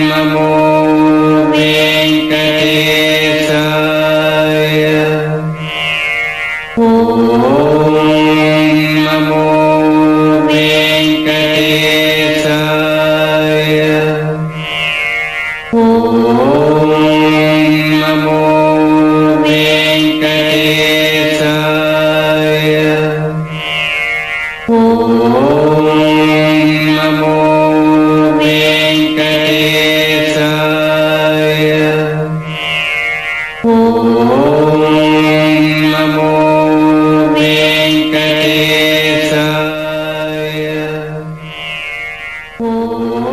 नमो ॐ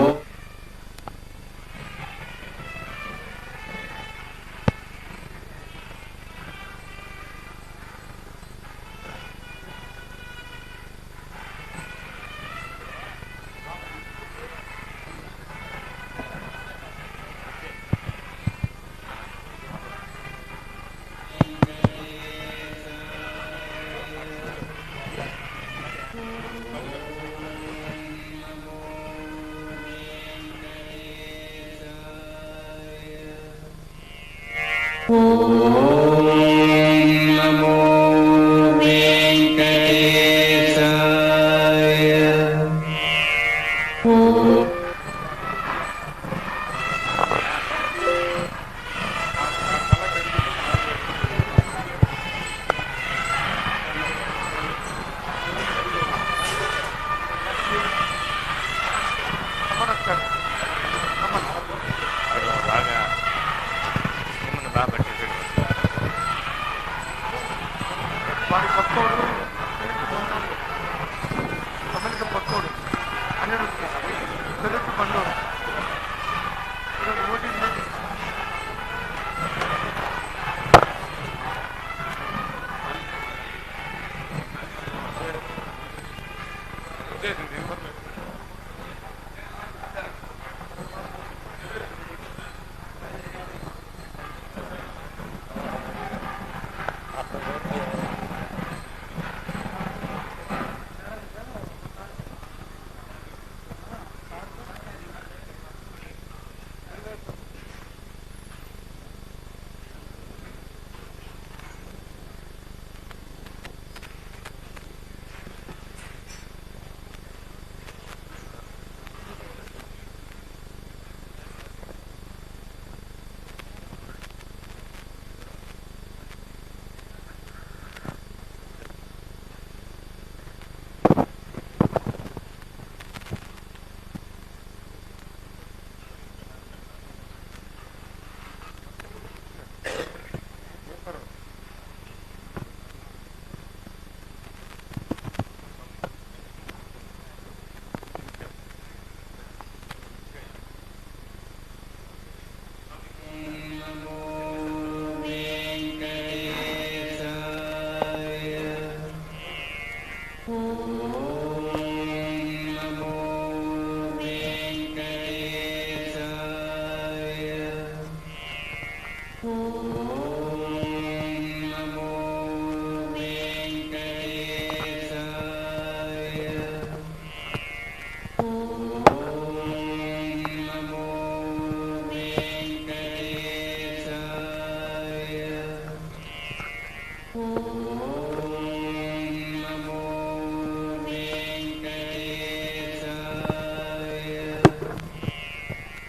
ॐ Kırık bir koridor.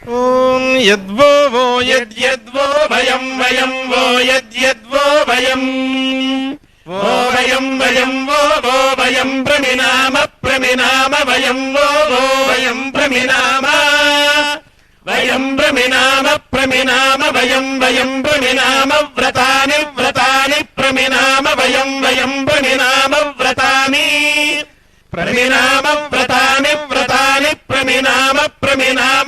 ॐ यद्वो वो यद्यद्वो भयम् वयं वो यद्यद्वो वयम् वो वयम् वयं वो वो वयम् प्रमिनाम प्रमिनाम वयं वो वो वयम् प्रमिनाम। वयम् प्रमिनाम प्रमिनाम वयम् वयम् प्रमिनाम व्रतानि व्रतानि प्रमिनाम वयम् वयम् प्रमिनाम व्रतानि। प्रमिनाम व्रतानि व्रतानि प्रमिनाम प्रमिनाम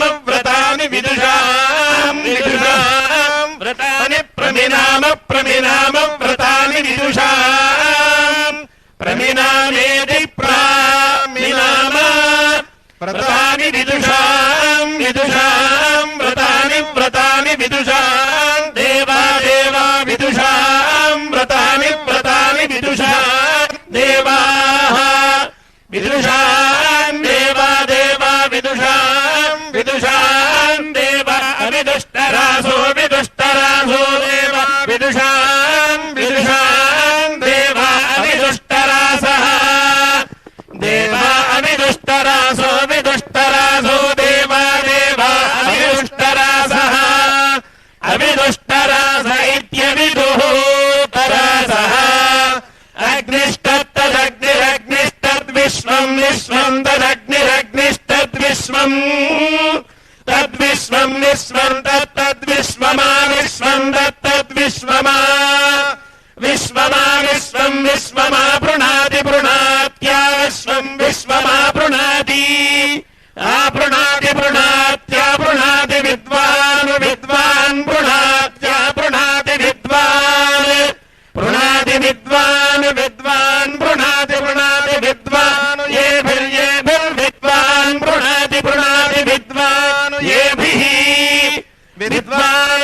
विदृषा विश्वम् तत्तद्विश्वमा विश्वम् विश्वमा विश्वम् विश्वमा पृणाति पृणात्या विश्वम् विश्वमा पृणाति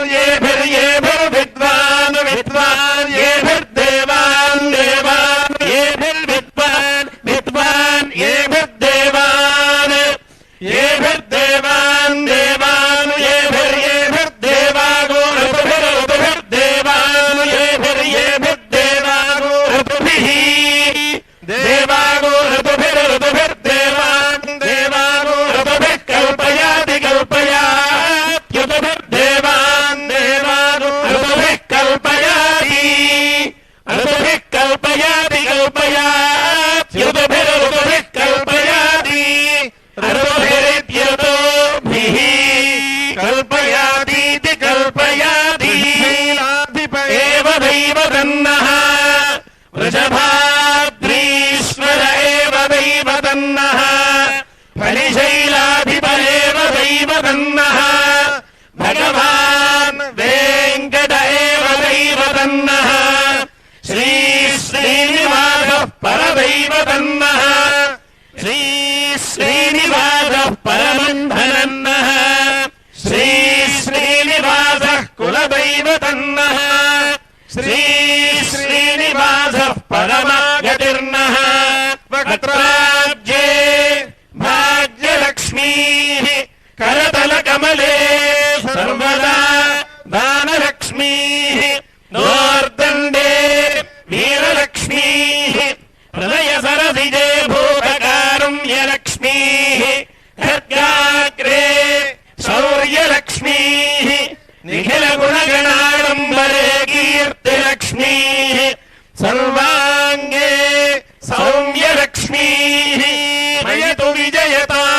Yeah. एव दैव तन्नः। भगवान् वेङ्कट एव दैव तन्नः। श्री श्रीनिवासः परदैव तन्नः। श्री श्रीनिवासः परबन्धनन्नः श्री श्रीनिवासः कुलदैवतन्नः श्री श्रीनिवासः परमागतिर्नः। वक्त्राब्जे करतलकमले सर्वदा दानलक्ष्मीः नोर्दण्डे वीरलक्ष्मीः हृदय सरसिजे भूतकारुण्यलक्ष्मीः खड्गाग्रे शौर्यलक्ष्मीः निखिलगुणगणाडम्बरे कीर्तिलक्ष्मीः सर्वाङ्गे सौम्यलक्ष्मीः मयतु विजयताम्